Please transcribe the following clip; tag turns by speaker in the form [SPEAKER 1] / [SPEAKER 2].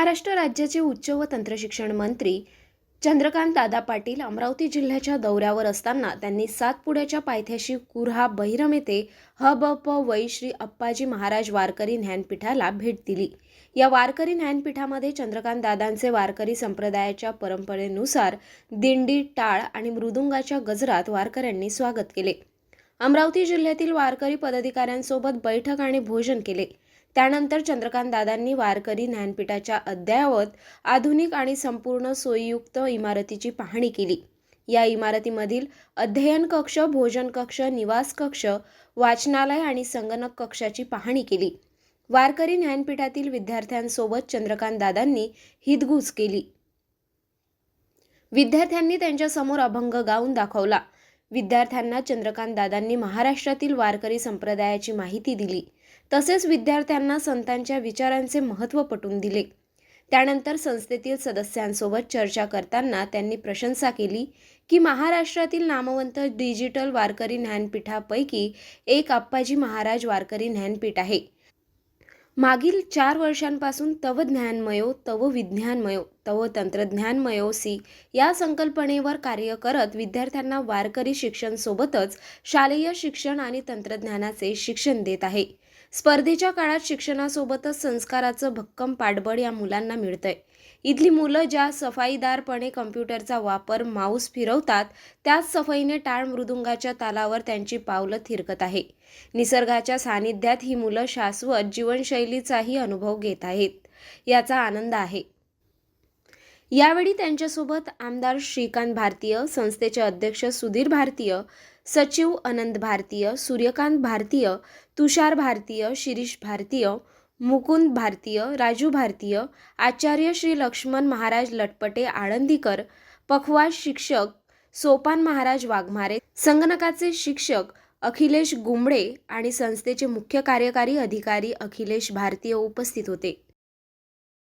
[SPEAKER 1] महाराष्ट्र राज्याचे उच्च व तंत्रशिक्षण मंत्री चंद्रकांत दादा पाटील अमरावती जिल्ह्याच्या दौऱ्यावर असताना त्यांनी सातपुड्याच्या पायथ्याशी कुर्हा बहिरम येथे ह ब प वै श्री अप्पाजी महाराज वारकरी ज्ञानपीठाला भेट दिली. या वारकरी ज्ञानपीठामध्ये चंद्रकांत दादांचे वारकरी संप्रदायाच्या परंपरेनुसार दिंडी टाळ आणि मृदुंगाच्या गजरात वारकऱ्यांनी स्वागत केले. अमरावती जिल्ह्यातील वारकरी पदाधिकाऱ्यांसोबत बैठक आणि भोजन केले. त्यानंतर चंद्रकांत दादांनी वारकरी ज्ञानपीठाच्या अद्ययावत आधुनिक आणि संपूर्ण सोयीयुक्त इमारतीची पाहणी केली. या इमारतीमधील अध्ययन कक्ष भोजन कक्ष निवास कक्ष वाचनालय आणि संगणक कक्षाची पाहणी केली. वारकरी ज्ञानपीठातील विद्यार्थ्यांसोबत चंद्रकांत दादांनी हितगुज केली. विद्यार्थ्यांनी त्यांच्यासमोर अभंग गाऊन दाखवला. विद्यार्थ्यांना चंद्रकांत दादांनी महाराष्ट्रातील वारकरी संप्रदायाची माहिती दिली. तसेच विद्यार्थ्यांना संतांच्या विचारांचे महत्त्व पटवून दिले. त्यानंतर संस्थेतील सदस्यांसोबत चर्चा करताना त्यांनी प्रशंसा केली की महाराष्ट्रातील नामवंत डिजिटल वारकरी ज्ञानपीठापैकी एक आप्पाजी महाराज वारकरी ज्ञानपीठ आहे. मागील चार वर्षांपासून तव ज्ञानमयो तव विज्ञानमयो तव तंत्रज्ञानमयोसी या संकल्पनेवर कार्य करत विद्यार्थ्यांना वारकरी शिक्षणसोबतच शालेय शिक्षण आणि तंत्रज्ञानाचे शिक्षण देत आहे. स्पर्धेच्या काळात शिक्षणासोबतच संस्काराचं भक्कम पाठबळ या मुलांना मिळतंय. इथली मुलं ज्या सफाईदारपणे कम्प्युटरचा वापर माऊस फिरवतात त्याच सफाईने टाळ मृदुंगाच्या तालावर त्यांची पावलं थिरकत आहे. निसर्गाच्या सानिध्यात ही मुलं शाश्वत जीवनशैलीचाही अनुभव घेत आहेत. याचा आनंद आहे. यावेळी त्यांच्यासोबत आमदार श्रीकांत भारतीय संस्थेचे अध्यक्ष सुधीर भारतीय सचिव अनंत भारतीय सूर्यकांत भारतीय तुषार भारतीय शिरीष भारतीय मुकुंद भारतीय राजू भारतीय आचार्य श्री लक्ष्मण महाराज लटपटे आळंदीकर पखवाज शिक्षक सोपान महाराज वाघमारे संगणकाचे शिक्षक अखिलेश गुंबळे आणि संस्थेचे मुख्य कार्यकारी अधिकारी अखिलेश भारतीय उपस्थित होते.